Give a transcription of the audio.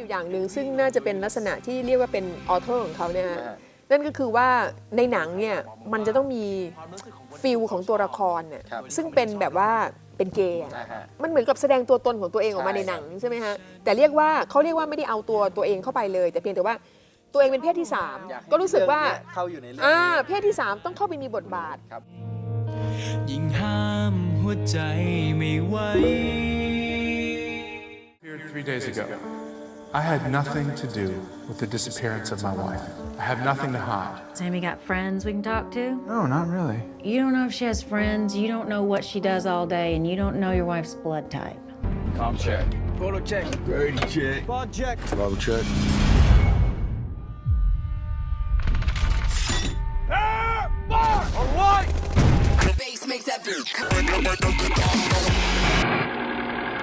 อยู่อย่างหนึ่งซึ่งน่าจะเป็นลักษณะที่เรียกว่าเป็นออเทอร์ของเขาเนี่ยฮะนะฮะนั่นก็คือว่าในหนังเนี่ยมันจะต้องมีฟิลของตัวละครเนี่ยครับ ซึ่งเป็นแบบว่าเป็นเกย์อะนะฮะ มันเหมือนกับแสดงตัวตนของตัวเองออกมาใช่ ในหนังใช่ไหมฮะแต่เรียกว่าเขาเรียกว่าไม่ได้เอาตัวตัวเองเข้าไปเลย แต่เพียงแต่ว่าตัวเองเป็นเพศที่สามอยากให้ก็รู้สึกว่าเรื่องเนี้ยเข้าอยู่ในเรื่องอ่านี้เพศที่สามต้องเข้าไปมีบทบาท ครับ ยิ่งห้ามหัวใจไม่ไหว Here three days ago. I had nothing to do with the disappearance of my wife. I have nothing to hide. Sammy got friends we can talk to? No, not really. You don't know if she has friends, you don't know what she does all day, and you don't know your wife's blood type. Com check. Photo check. Birdie check. Ball check. Ball check. All right. The bass makes that beat.